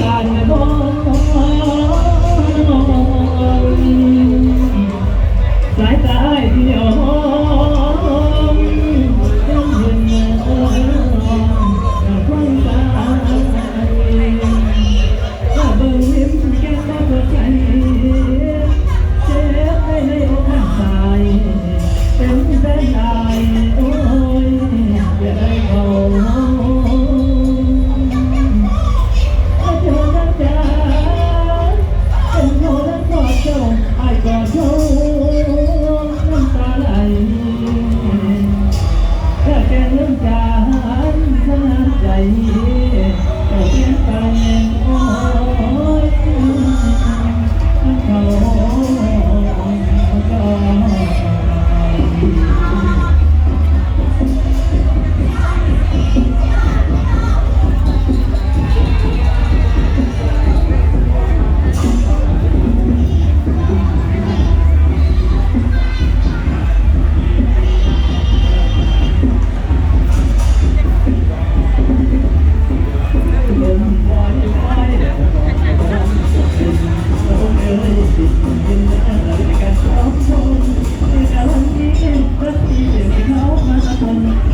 การมอสายตา Thank you.